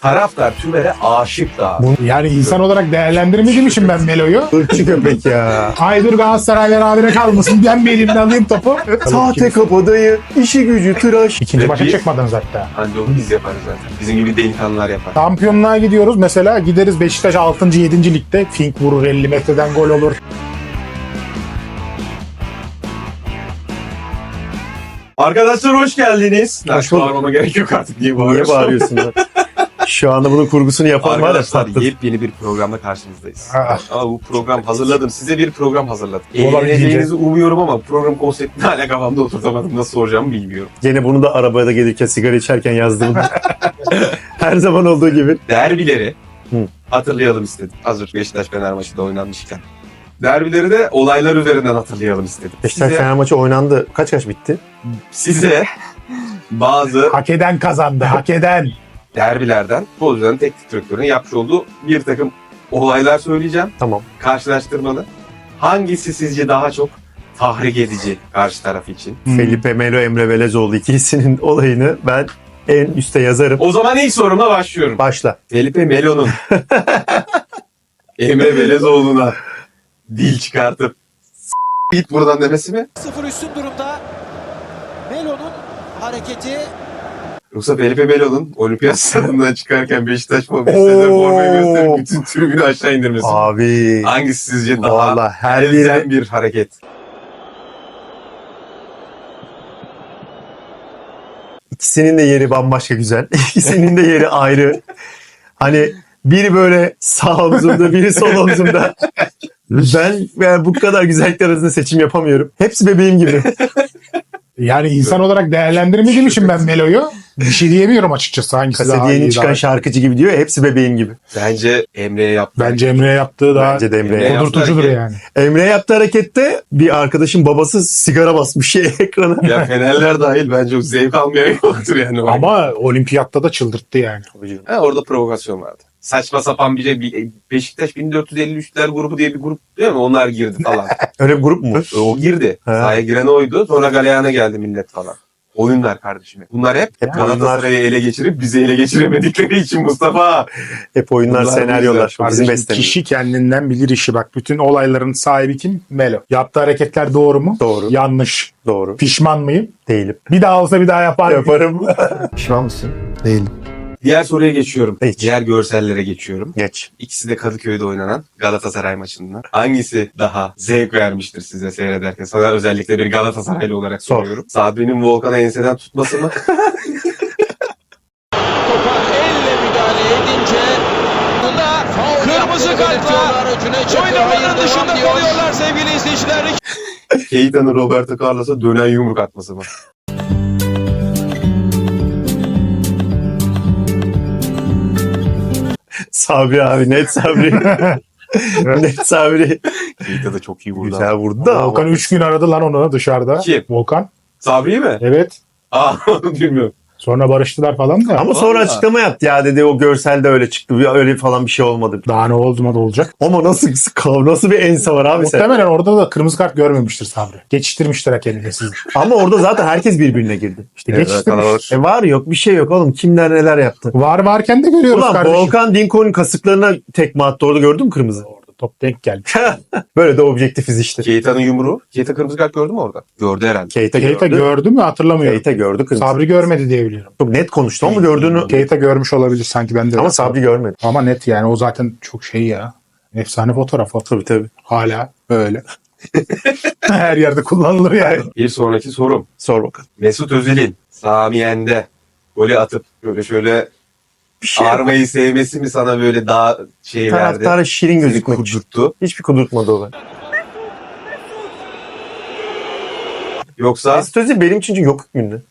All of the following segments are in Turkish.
Taraftar Tümer'e aşık da. Yani insan olarak değerlendirmediğim için ben Melo'yu. Irkçı köpek ya. Ay dur Galatasaray berabere kalmasın. Ben bir elimden alayım topu. Sahte kapodayı, işi gücü tıraş. İkinci maça bir- çıkmadınız hatta. Hani onu biz yaparız zaten. Bizim gibi delikanlılar yapar. Şampiyonluğa gidiyoruz. Mesela gideriz Beşiktaş 6. 7. ligde. Fink vurur 50 metreden gol olur. Arkadaşlar hoş geldiniz. Hoş bulduk. Bağırmama gerek yok artık. Niye Niye bağırıyorsun? bağırıyorsun lan? Şu anda bunun kurgusunu yapan var ya Arkadaşlar patladı. yepyeni bir programla karşınızdayız. Ah. Ama bu program hazırladım. Size bir program hazırladım. Olabildiğince. Eğleneceğinizi umuyorum ama program konseptini hala kafamda oturtamadım. Nasıl soracağımı bilmiyorum. Gene bunu da arabada gelirken sigara içerken yazdım. Her zaman olduğu gibi. Derbileri Hı. hatırlayalım istedim. Hazır Beşiktaş Fener maçı da oynanmışken. Derbileri de olaylar üzerinden hatırlayalım istedim. Beşiktaş Size, Fener maçı oynandı. Kaç kaç bitti? size bazı Hak eden kazandı. Hak eden. Derbilerden futbolcuların teknik direktörünün yapmış olduğu bir takım olaylar söyleyeceğim. Tamam. Karşılaştırmalı. Hangisi sizce daha çok tahrik edici karşı taraf için? Hmm. Felipe Melo, Emre Belezoğlu ikilisinin olayını ben en üste yazarım. O zaman ilk sorumla başlıyorum. Başla. Felipe Melo'nun Emre Belezoğlu'na dil çıkartıp "S- git buradan demesi mi? 0 üstün durumda. Melo'nun hareketi Yoksa Felipe Melo'nun olimpiyat stadından çıkarken Beşiktaş formasıyla formayı gösterip bütün tribünü aşağı indirmesi? Abi. Hangisi sizce daha Valla her biri bir hareket? ikisinin de yeri bambaşka güzel. İkisinin de yeri ayrı. Hani biri böyle sağ omzumda, biri sol omzumda. Ben, ben bu kadar güzellikler arasında seçim yapamıyorum. Hepsi bebeğim gibi. Yani insan olarak değerlendirmediğim için ben Melo'yu bir şey diyemiyorum açıkçası. Hangisi daha Kasediye'nin iyi, çıkan daha... şarkıcı gibi diyor hepsi bebeğim gibi. Bence Emre'ye yaptı. Bence Emre'ye yaptığı daha Bence de Emre'ye. Emre- kudurtucudur yaptı yani. Emre yaptığı harekette bir arkadaşın babası sigara basmış şey ekrana. Ya Fenerler dahil bence o zevk almayan yoktur yani. Ama olimpiyatta da çıldırttı yani. Ha, orada provokasyon vardı. Saçma sapan bir şey. bir- Beşiktaş 1453'ler grubu diye bir grup değil mi? Onlar girdi falan. Öyle bir grup mu? O girdi. Ha. Sahaya giren oydu. Sonra galeyana geldi millet falan. Oyunlar kardeşim. Bunlar hep, Hep Galatasaray'ı ele geçirip bizi ele geçiremedikleri için Mustafa. Hep oyunlar, Bunlar senaryolar. Bizim Kardeşim, bestemiz. kişi kendinden bilir işi bak. Bütün olayların sahibi kim? Melo. Yaptığı hareketler doğru mu? Doğru. Yanlış. Doğru. Pişman mıyım? Değilim. Bir daha olsa bir daha yapar. Yaparım. Pişman mısın? Değilim. Diğer soruya geçiyorum. Geç. Diğer görsellere geçiyorum. Geç. İkisi de Kadıköy'de oynanan Galatasaray maçından. Hangisi daha zevk vermiştir size seyrederken? Sana özellikle bir Galatasaraylı olarak Sor. soruyorum. Sabri'nin Volkan'a enseden tutması mı? topa elle müdahale edince bunda kırmızı kartla oynamanın dışında kalıyorlar sevgili izleyiciler. Keita'nın Roberto Carlos'a dönen yumruk atması mı? Sabri abi net Sabri. net Sabri. Keita da çok iyi vurdu. Güzel vurdu da. Volkan 3 gün aradı lan onu dışarıda. Kim? Volkan. Sabri mi? Evet. Aa bilmiyorum. Sonra barıştılar falan da. Ama sonra Vallahi. açıklama yaptı ya dedi o görselde öyle çıktı. Bir- Öyle falan bir şey olmadı. Daha ne oldu mu da olacak. Ama nasıl kav nasıl bir ense var abi sen. Muhtemelen orada da kırmızı kart görmemiştir Sabri. Geçiştirmiştir hakemine sizi. Ama orada zaten herkes birbirine girdi. İşte Evet, geçiştirmiş. E var yok bir şey yok oğlum. Kimler neler yaptı. Var varken de görüyoruz Ulan kardeşim. Volkan Dinko'nun kasıklarına tekme attı. Orada gördün mü kırmızı? Top denk geldi. Böyle de objektifiz işte. Keita'nın yumruğu. Keita kırmızı kart gördü mü orada? Gördü herhalde. Keita, Keita gördü. gördü mü hatırlamıyorum. Keita gördü kırmızı. Sabri görmedi diye biliyorum. Çok net konuştu ama gördüğünü. Keita görmüş olabilir sanki ben de. Ama öyle. Sabri görmedi. Ama net yani o zaten çok şey ya. Efsane fotoğraf o. Tabii tabii. Hala öyle. Her yerde kullanılır yani. Bir sonraki sorum. Sor bakalım. Mesut Özil'in Samiyen'de golü atıp böyle şöyle Bir şey ağırmayı sevmesi mi sana böyle daha şey verdi? Taraftara şirin gözükmek için. kudurttu. Hiçbir kudurtmadı o ben. Yoksa Mesut Özil benim için yok hükmünde.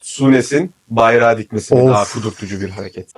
Sunes'in bayrağı dikmesi mi Of. daha kudurtucu bir hareket?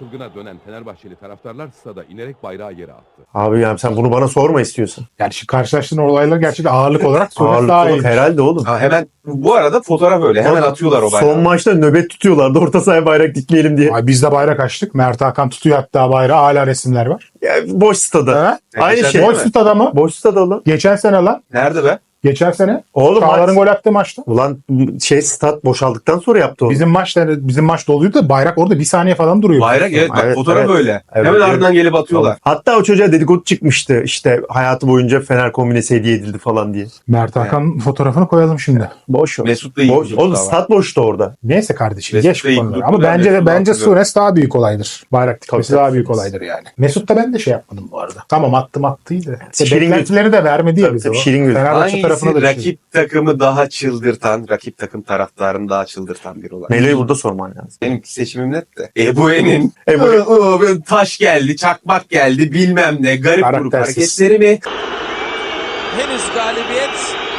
Çılgına dönen Fenerbahçeli taraftarlar stada inerek bayrağı yere attı. Abi yani sen bunu bana sorma istiyorsun. Yani şu karşılaştığın olaylar gerçekten ağırlık olarak Sunes Ağırlık daha olarak herhalde oğlum. Ha, hemen bu arada fotoğraf öyle. Hemen atıyorlar o bayrağı. Son maçta nöbet tutuyorlardı orta sahaya bayrak dikmeyelim diye. Ay biz de bayrak açtık. Mert Hakan tutuyor hatta bayrağı. Hala resimler var. Ya boş stada. Ha? Aynı Geçen şey. sene Boş mi? tut adamı. Boş stada lan. Geçen sene lan. Nerede be? Geçen sene Oğlum Çağlar'ın maç- gol attığı maçta. Ulan şey stat boşaldıktan sonra yaptı onu. Bizim maçta bizim maç doluydu da bayrak orada bir saniye falan duruyor. Bayrak evet bak Evet, fotoğraf evet. öyle. Evet, Hemen evet. ardından gelip atıyorlar. Hatta o çocuğa dedikodu çıkmıştı. İşte hayatı boyunca Fener kombinesi hediye edildi falan diye. Mert Hakan fotoğrafını koyalım şimdi. Boş ver. Mesut da iyi Boş. bir Oğlum çocuk stat boştu orada. Neyse kardeşim Mesut geç da bu konuları. Ama bence Mesut'u bence hatırlıyorum. Sunes daha büyük olaydır. Bayrak dikmesi Tabii, daha tabii. büyük olaydır yani. Mesut'ta ben de şey yapmadım bu arada. Tamam attım attıydı. İşte Şirin beklentileri de vermedi ya Tabii, bize. tabii, o. şirin göz. Fenerbahçe tarafına da rakip takımı daha çıldırtan, rakip takım taraftarını daha çıldırtan bir olay? Melo'yu burada sorman lazım. Benim seçimim net de. Ebue'nin Ebu- Ö, ö, böyle taş geldi, çakmak geldi, bilmem ne, garip grup Karaktersiz. hareketleri mi? Henüz galibiyet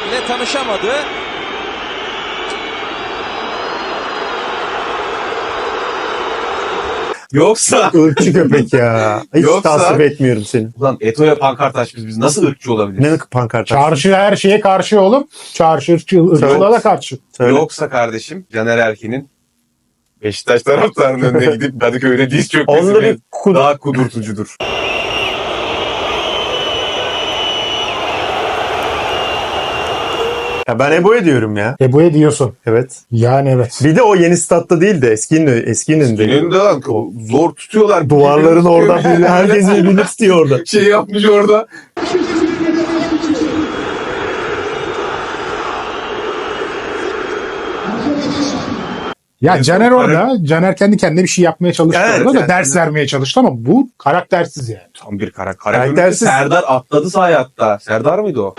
ile tanışamadı. Yoksa Irkçı köpek ya. Hiç Yoksa- tasvip etmiyorum seni. Ulan Eto'ya pankart açmış biz nasıl ırkçı olabiliriz? Ne pankart? Çarşı her şeye karşı oğlum. Çarşı ırkçı- ırkçılığa da karşı. Söyle. Yoksa kardeşim Caner Erkin'in Beşiktaş taraftarının önüne gidip Kadıköy'de diz çökmesi Onda daha kudurtucudur. Ya ben Ebo'ya diyorum ya. Ebu'ya diyorsun. Evet. Yani evet. Bir de o yeni statta değil de eskinin eskinin de. Önünde lan zor tutuyorlar. Duvarların oradan tutuyor. bir- herkes birbirini tutuyor orada. şey yapmış orada. Ya En Caner orada, Caner kendi kendine bir şey yapmaya çalıştı Evet, orada da yani. ders vermeye çalıştı ama bu karaktersiz yani. Tam bir kara. kara Karaktersiz. Serdar atladı sahaya hatta. Serdar mıydı o?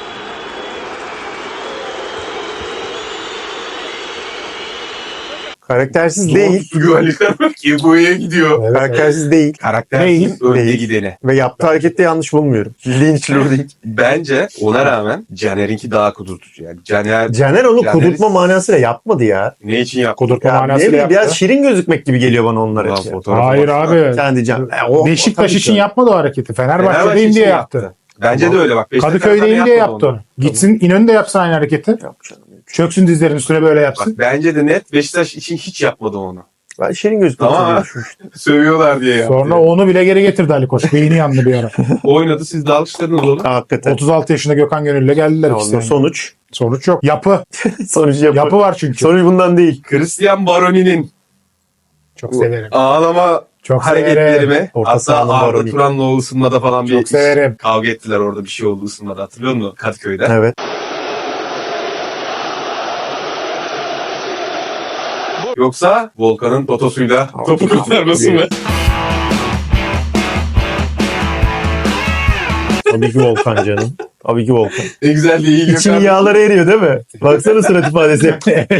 Karaktersiz değil. bak Ebu'ya gidiyor. Evet, Karaktersiz değil. Karaktersiz Değil, önde değil. gideni. Ve yaptığı harekette yanlış bulmuyorum. Lynch Lording. Bence ona rağmen Caner'inki daha kudurtucu yani. Caner Caner onu Caner- kudurtma manasıyla yapmadı ya. ne için yaptı? Kudurtma Ya ne manasıyla bileyim yaptı. biraz şirin gözükmek gibi geliyor bana onlar Ulan fotoğrafa Hayır baksana. abi. Sen diyeceğim. e, o- Beşiktaş tabii için ki. yapmadı o hareketi. Fenerbahçe Fenerbahçe'deyim diye için yaptı. Bence Tamam. de öyle bak. Beşiktaş Kadıköy'deyim taraftarı diye yapmadı yaptı onu. Gitsin İnönü'nde yapsın aynı hareketi. Yok canım. Çöksün dizlerin üstüne böyle Bak yapsın. bence de net Beşiktaş için hiç yapmadı onu. Ben şirin gözükmek Tamam. düşünmüştüm. Sövüyorlar diye yaptı. Sonra onu bile geri getirdi Ali Koç. Beyni yandı bir ara. Oynadı siz de alkışladınız onu. Hakikaten. 36 yaşında Gökhan Gönül'le geldiler ikisi. Sonuç. Sonuç yok. Yapı. Sonuç yapı. Yapı var çünkü. Sonuç bundan değil. Christian Baroni'nin Çok severim. ağlama Çok hareketlerimi severim. Orta hatta sahanın Arda Baroni. Turan'la ısınmada falan bir Çok severim. kavga ettiler orada bir şey oldu ısınmada hatırlıyor musun Kadıköy'de? Evet. Yoksa Volkan'ın totosuyla topu kurtarması mı? Tabii ki Volkan canım. Tabii ki Volkan. Ne güzel değil. İçin yağları eriyor değil mi? Baksana surat ifadesi.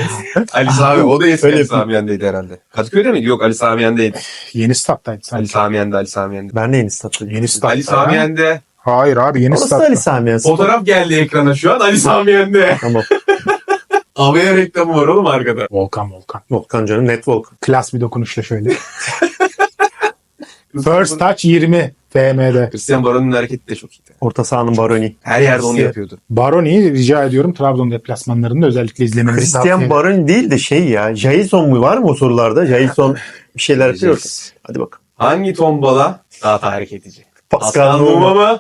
Ali Sami o da eski Öyle Ali Samiyen'deydi herhalde. Kadıköy'de miydi? Yok Ali Samiyen'deydi. Yeni stattaydı Ali. Samiyen'de Ali Samiyen'de. ben de yeni statta. Yeni stat. Ali Samiyen'de Hayır abi yeni Orası da statta. Ali Sami Yen. fotoğraf geldi ekrana şu an Ali Samiyen'de. Tamam. Havaya reklamı var oğlum arkada. Volkan Volkan. Volkan canım. Net Volkan. Klas bir dokunuşla şöyle. First touch 20 FM'de. Christian Baron'un hareketi de çok iyiydi. Orta sahanın Baroni. Her yerde onu Christian- yapıyordu. Baroni'yi rica ediyorum Trabzon deplasmanlarında özellikle izlemenizi tavsiye Christian ederim. Baroni değil de şey ya. Jailson mu var mı o sorularda? Jailson bir şeyler yapıyor. Hadi bak. Hangi tombala daha tahrik edici? Pascal Numa. mı?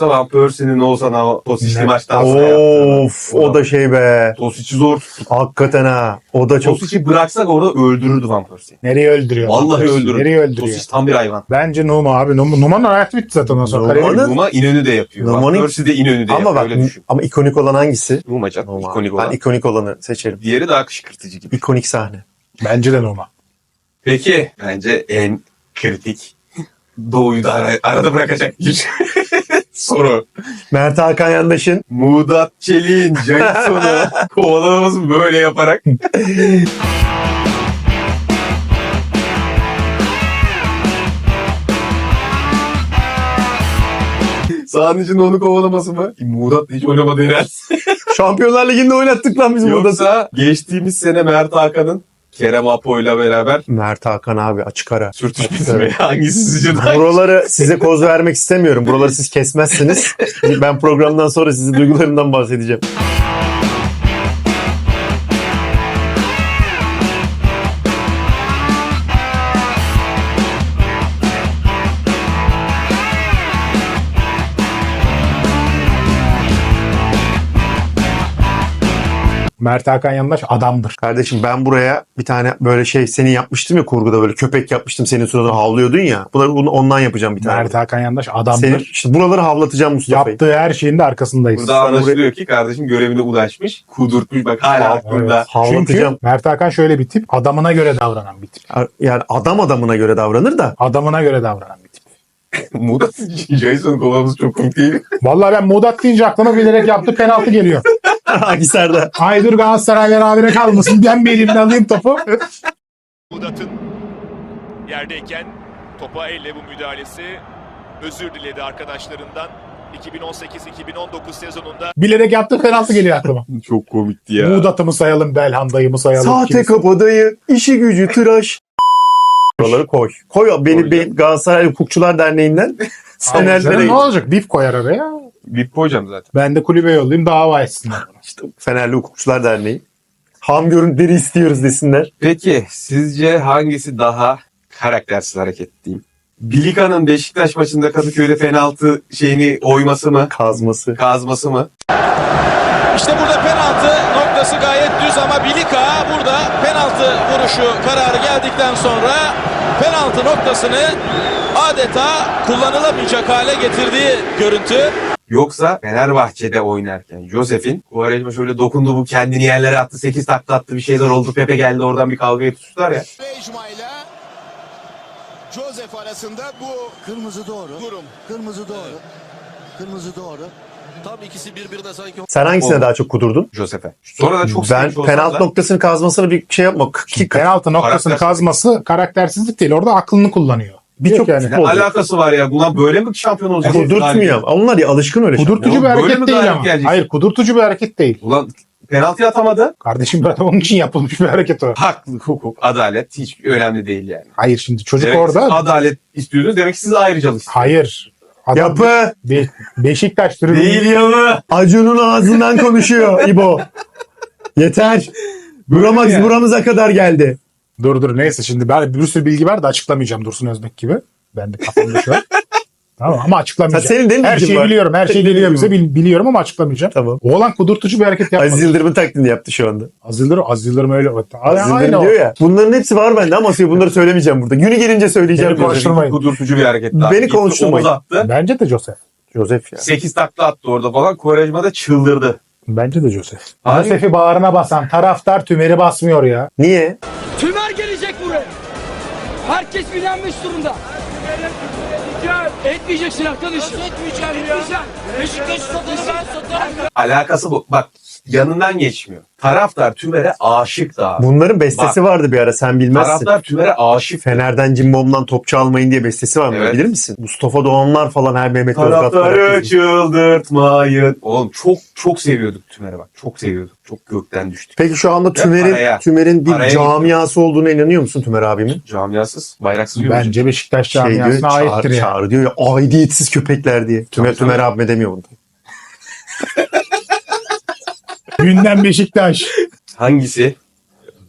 Yoksa Van Persie'nin olsan o Tosic'li maçta aslında yaptı. Of o da şey be. Tosic'i zor. Hakikaten ha. O da çok Tosic'i bıraksak orada öldürürdü Van Persie'yi. Nereye öldürüyor? Vallahi öldürür. Nereye öldürüyor? Tosic tam bir hayvan. Bence Numa abi. Numa, Numa'nın hayatı bitti zaten sonra. Numa'nın- Kariyeri- Numa İnönü de yapıyor. Van Numan'ın- Persie de İnönü de ama yapıyor. bak Öyle düşün. ama ikonik olan hangisi? Numa can. Numa. ikonik Ben olan. ikonik olanı seçerim. Diğeri daha kışkırtıcı gibi. İkonik sahne. Bence de Numa. Peki bence en kritik Doğu'yu da ara- arada bırakacak soru. Mert Hakan Yandaş'ın Muğdat Çelik'in Jason'u kovalamamız böyle yaparak. Sahanın içinde onu kovalaması mı? Muğdat da hiç oynamadı herhalde. Şampiyonlar Ligi'nde oynattık lan biz burada. Yoksa geçtiğimiz sene Mert Hakan'ın Kerem Apo'yla beraber Mert Hakan abi açık ara. sürtüşmesi mi? Hangisi sizce daha Buraları size koz vermek istemiyorum. Buraları siz kesmezsiniz. ben programdan sonra size duygularımdan bahsedeceğim. Mert Hakan Yandaş adamdır. Kardeşim ben buraya bir tane böyle şey senin yapmıştım ya kurguda böyle köpek yapmıştım senin suratına havluyordun ya. Bunları bunu ondan yapacağım bir tane. Mert Hakan Yandaş adamdır. Senin, işte buraları havlatacağım Mustafa'yı. Yaptığı her şeyin de arkasındayız. Burada anlaşılıyor ki kardeşim görevine ulaşmış. Kudurtmuş bak hala Evet. aklında. Çünkü Havlatacağım. Mert Hakan şöyle bir tip. Adamına göre davranan bir tip. Yani adam adamına göre davranır da. Adamına göre davranan bir tip. Muda Jason kovamız çok komik değil. Vallahi ben Mudat deyince aklıma bilerek yaptı penaltı geliyor. Akisar'da. Aydır Galatasaray berabere kalmasın. Ben bir elimle alayım topu. Mudat'ın yerdeyken topa elle bu müdahalesi özür diledi arkadaşlarından. 2018-2019 sezonunda Bilerek yaptı penaltı geliyor aklıma. Çok komikti ya. Mudat'ı mı sayalım, Belhanda'yı mı sayalım? Sahte kimisi- kabadayı, işi gücü tıraş. Buraları koy. Koy beni, Koy. beni Galatasaray Hukukçular Derneği'nden Abi ne olacak? Bip koyar araya. Bip hocam zaten. Ben de kulübe yollayayım dava etsinler. işte Fenerli Hukukçular Derneği. Ham görüntüleri istiyoruz desinler. Peki sizce hangisi daha karaktersiz hareket diyeyim? Bilika'nın Beşiktaş maçında Kadıköy'de penaltı şeyini oyması mı? Kazması. Kazması mı? İşte burada penaltı noktası gayet düz ama Bilika burada penaltı vuruşu kararı geldikten sonra penaltı noktasını adeta kullanılamayacak hale getirdiği görüntü. Yoksa Fenerbahçe'de oynarken Josef'in Quaresma şöyle dokundu bu kendini yerlere attı 8 takla attı bir şeyler oldu Pepe geldi oradan bir kavgaya tutuştular ya. Bejma ile Joseph arasında bu Kırmızı doğru. durum. Kırmızı doğru. Kırmızı doğru. Tam ikisi birbirine sanki Sen hangisine Oldu. daha çok kudurdun? Josef'e. Sonra da çok ben penaltı da- noktasını kazmasını bir şey yapma. Ki, Penaltı noktasını Karakter- kazması karaktersizlik değil. Orada aklını kullanıyor. Birçok yani. Ne alakası var ya? Buna böyle mi şampiyon olacak? kudurtmuyor. Onlar ya alışkın öyle. Kudurtucu bir böyle mi hareket değil galip ama. geleceksin? Hayır kudurtucu bir hareket değil. Ulan penaltı atamadı. Kardeşim zaten onun için yapılmış bir hareket o. Haklı, hukuk, adalet hiç önemli değil yani. Hayır şimdi çocuk Demek ki siz orada. adalet istiyorsunuz. Demek ki siz ayrıcalık istiyorsunuz. Hayır. Adam Yapı. Be- Beşiktaş tribünü. Değil ya mı? Acun'un ağzından konuşuyor İbo. Yeter. Buramız, ya. buramıza kadar geldi. Dur dur neyse şimdi ben bir sürü bilgi var da açıklamayacağım Dursun Özbek gibi. Ben de kafamda şu an. Tamam ama açıklamayacağım. senin de mi her şeyi var? biliyorum. Her şeyi Senin bilgin bize. bil- biliyorum ama açıklamayacağım. Tamam. Oğlan kudurtucu bir hareket yapmadı. Aziz Yıldırım'ın taklidini yaptı şu anda. Aziz Yıldırım, Aziz Yıldırım öyle. Aziz Aynı Yıldırım o. diyor ya. Bunların hepsi var bende ama bunları söylemeyeceğim burada. Günü gelince söyleyeceğim. Beni konuşturmayın. Kudurtucu bir hareket daha. Beni konuşturmayın. Bence de Joseph. Joseph ya. 8 takla attı orada falan. Quaresma da çıldırdı. Bence de Joseph. Joseph'i bağrına basan taraftar tümeri basmıyor ya. Niye? Tümer gelecek buraya. Herkes bilenmiş durumda. Etmeyeceksin arkadaşım. Etmeyeceğim ya. Beşiktaş satarım ben satarım. Alakası bu. Bak yanından geçmiyor. Taraftar Tümer'e aşık da. abi. Bunların bestesi vardı bir ara sen bilmezsin. Taraftar Tümer'e aşık. Fener'den Cimbom'dan topçu almayın diye bestesi var Evet. bilir misin? Mustafa Doğanlar falan her Mehmet Yozgat Taraftarı çıldırtmayın. Oğlum çok çok seviyorduk Tümer'e bak. Çok seviyorduk. Çok gökten düştük. Peki şu anda Tümer'in paraya- Tümer'in bir paraya camiası olduğuna inanıyor musun Tümer abimin? Camiasız, bayraksız yürüyecek. Bence Beşiktaş Şey diyor, camiasına aittir çağır, ya. çağır diyor ya aidiyetsiz köpekler diye. Tümer, Tabii, Tümer abime demiyor bunu. Gündem Beşiktaş. Hangisi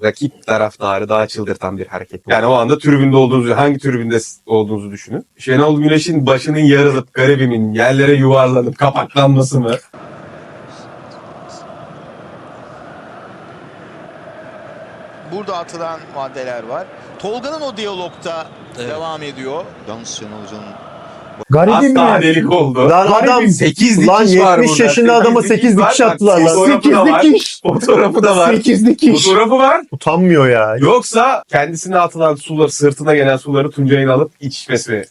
rakip taraftarı daha çıldırtan bir hareket? Yani o anda tribünde olduğunuzu, hangi tribünde olduğunuzu düşünün. Şenol Güneş'in başının yarılıp garibimin yerlere yuvarlanıp kapaklanması mı? Burada atılan maddeler var. Tolga'nın o diyalogta devam ediyor. Yalnız Şenol Hoca'nın Garibim Hasta ya. delik oldu. Lan adam Garibim. 8 Lan dikiş var 70 burada. yaşında adama sekiz var. dikiş Bak, attılar lan. Fotoğrafı da var. dikiş. Fotoğrafı da var. 8 dikiş. Fotoğrafı var. utanmıyor ya. Yoksa kendisine atılan suları, sırtına gelen suları Tuncay'ın alıp içmesi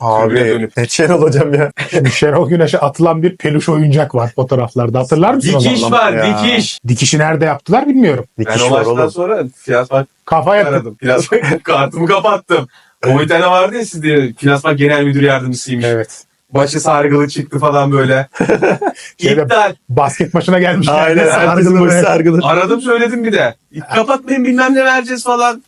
Tribüne Abi dönüp. ne Şenol hocam ya. Şimdi Şenol Güneş'e atılan bir peluş oyuncak var fotoğraflarda. Hatırlar mısın o Dikiş zaman? var, ya. dikiş. Dikişi nerede yaptılar bilmiyorum. Ben Dikiş o var maçtan oğlum. sonra finansman Kafaya aradım. Kartımı kapattım. O bir tane vardı ya sizde finansman genel müdür yardımcısıymış. Evet. Başı sargılı çıktı falan böyle. Şeyde- İptal. Basket maçına gelmişler. Aynen sargılı başı böyle- sargılı. Aradım söyledim bir de. Kapatmayın bilmem ne vereceğiz falan.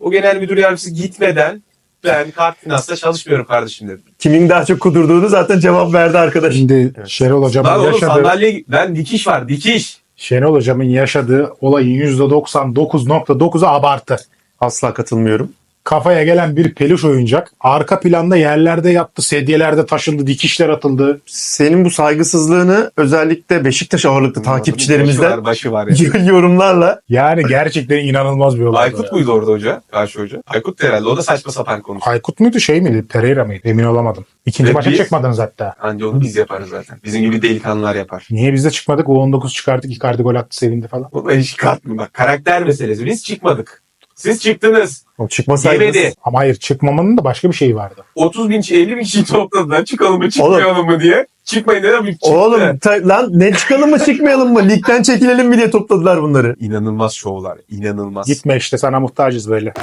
O genel müdür yardımcısı gitmeden ben kart finansta çalışmıyorum kardeşim dedim. Kimin daha çok kudurduğunu zaten cevap verdi arkadaş. Şimdi Şenol Hocam'ın Lan oğlum yaşadığı, sandalye ben dikiş var dikiş. Şenol Hocam'ın yaşadığı olayın %99.9'u abartı. Asla katılmıyorum. Kafaya gelen bir peluş oyuncak. Arka planda yerlerde yattı, sedyelerde taşındı, dikişler atıldı. Senin bu saygısızlığını özellikle Beşiktaş ağırlıklı takipçilerimizden var, başı var ya. yorumlarla Yani gerçekten inanılmaz bir olay. Aykut muydu orada hoca? Karşı hoca. Aykut herhalde. O da saçma sapan konuştu. Aykut muydu şey miydi? Pereira mıydı? Emin olamadım. İkinci Ve maça biz- çıkmadınız hatta. Anca onu biz yaparız zaten. Bizim gibi delikanlılar yapar. Niye biz de çıkmadık? U19 çıkardık. Icardi gol attı sevindi falan. O da hiç katmıyor. Bak karakter meselesi. Biz çıkmadık. Siz çıktınız. o çıkmasaydınız. Yemedi. Ama hayır çıkmamanın da başka bir şeyi vardı. 30 bin, 50 bin kişi topladılar. Çıkalım mı çıkmayalım mı diye. Çıkmayın dedim. Çıktı. Oğlum ta- lan ne çıkalım mı çıkmayalım mı? Ligden çekilelim mi diye topladılar bunları. İnanılmaz şovlar. İnanılmaz. Gitme işte sana muhtacız böyle.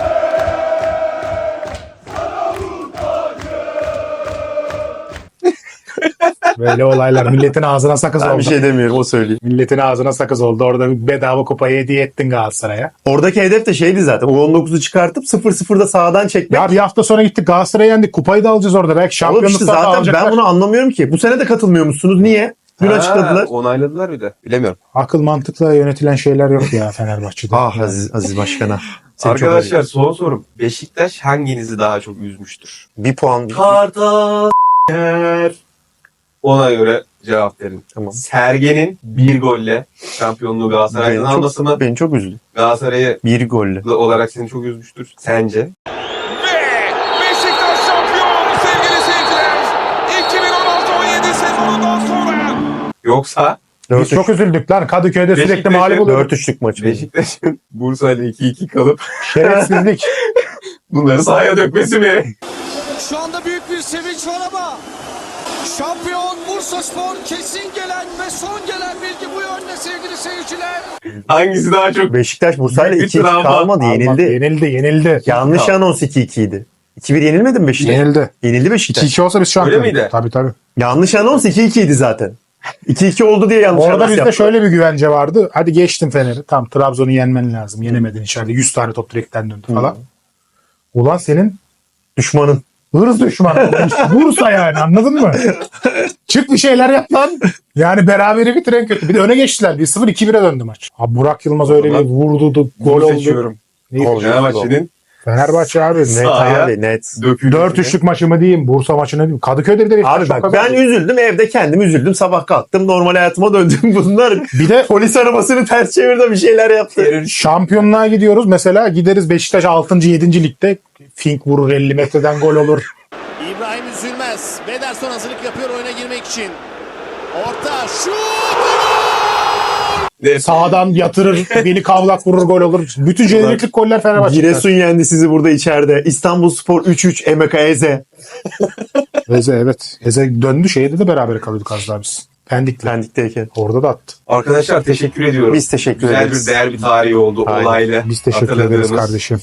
böyle olaylar. Milletin ağzına sakız Ben oldu. bir şey demiyorum o söyleyeyim. Milletin ağzına sakız oldu. Orada bedava kupayı hediye ettin Galatasaray'a. Oradaki hedef de şeydi zaten. O 19'u çıkartıp 0-0'da sağdan çekmek. Ya bir hafta sonra gittik Galatasaray'a yendik. Kupayı da alacağız orada. Belki işte şampiyonlukta da zaten alacaklar. ben bunu anlamıyorum ki. Bu sene de katılmıyor musunuz? Niye? Dün Ha, açıkladılar. Onayladılar bir de. Bilemiyorum. Akıl mantıkla yönetilen şeyler yok ya Fenerbahçe'de. Ah Aziz, Aziz Başkan'a. Seni çok Arkadaşlar son sorum. Beşiktaş hanginizi daha çok üzmüştür? bir puan. Kartal. Ona göre cevap verin. Tamam. Sergen'in bir golle şampiyonluğu Galatasaray'dan Beni alması mı? beni çok üzdü. Galatasaray'ı Bir golle. olarak seni çok üzmüştür. Sence? Ve Beşiktaş şampiyon sevgili seyirciler. 2016-17 sezonundan sonra Yoksa Biz çok üzüldük lan. Kadıköy'de sürekli mağlup oluyoruz. 4-3'lük maç. bu. Beşiktaş'ın Bursa ile 2-2 kalıp Şerefsizlik. bunları sahaya dökmesi mi? Şu anda büyük bir sevinç var ama şampiyon Bursa Spor kesin gelen ve son gelen bilgi bu yönde sevgili seyirciler. Hangisi daha çok? Beşiktaş Bursa'yla Büyük bir 2-2 travma. kalmadı. Yenildi. yenildi, yenildi. Yanlış anons 2-2 idi. 2-1 yenilmedi mi Beşiktaş? Yenildi. Yenildi Beşiktaş. 2-2 olsa biz şampiyon. miydi? Tabii tabii. Yanlış anons 2-2 idi zaten. 2-2 oldu diye yanlış Orada anons bizde yaptı. şöyle bir güvence vardı. Hadi geçtin Fener'i. Tam Trabzon'u yenmen lazım. Yenemedin içeride. 100 tane top direkten döndü falan. Ulan senin Düşmanın. Hırs düşmanı olmuş. Bursa yani anladın mı? Çık bir şeyler yap lan. Yani beraberi bitiren kötü. Bir de öne geçtiler. 1-0 2-1'e döndü maç. Abi Burak Yılmaz öyle bir vurdu. Gol oldu. seçiyorum. Fenerbahçe'nin Fenerbahçe abi. Net Sahaya abi net. döküldüğü 4-3'lük maçı mı diyeyim? Bursa maçı ne diyeyim? Kadıköy'de bir de Beşiktaş Abi çok bak ben kazandı. üzüldüm evde kendim üzüldüm sabah kalktım normal hayatıma döndüm bunlar Bir de polis arabasını ters çevirdi bir şeyler yaptı. şampiyonluğa gidiyoruz. Mesela gideriz Beşiktaş 6. 7. ligde. Fink vurur 50 metreden gol olur. İbrahim Üzülmez. Bederson hazırlık yapıyor oyuna girmek için. Orta şut! Ne? Sağdan yatırır, beni kavlak vurur gol olur. Bütün jeneriklik goller Fenerbahçe'de. Giresun yendi sizi burada içeride. İstanbul Spor 3-3 Emeka Eze. Eze evet. Eze döndü şeyde de beraber kalıyorduk az daha biz. Pendik'le. Pendik'teyken. Orada da attı. Arkadaşlar teşekkür ediyorum. Biz teşekkür Güzel ederiz. bir değer bir tarihi oldu Aynen. olayla. Biz teşekkür ederiz kardeşim.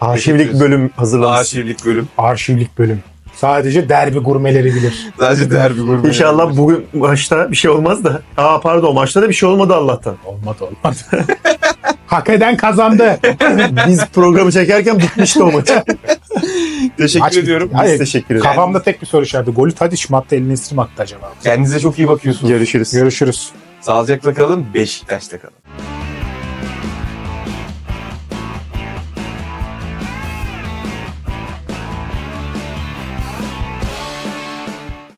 Arşivlik bölüm hazırlamış. Arşivlik bölüm. Arşivlik bölüm. Sadece derbi gurmeleri bilir. Sadece bir bölüm. İnşallah bugün maçta bir şey olmaz da. Aa pardon maçta da bir şey olmadı Allah'tan. Olmadı olmadı. Hak eden kazandı. Biz programı çekerken bitmişti o maç. Teşekkür Maç bitti. ediyorum. Biz Hayır, teşekkür ederiz. Kafamda tek bir soru işareti. Golü Tadiç mi attı, elini mi attı acaba? Kendinize çok iyi bakıyorsunuz. Görüşürüz. Görüşürüz. Sağlıcakla kalın. Beşiktaş'ta kalın.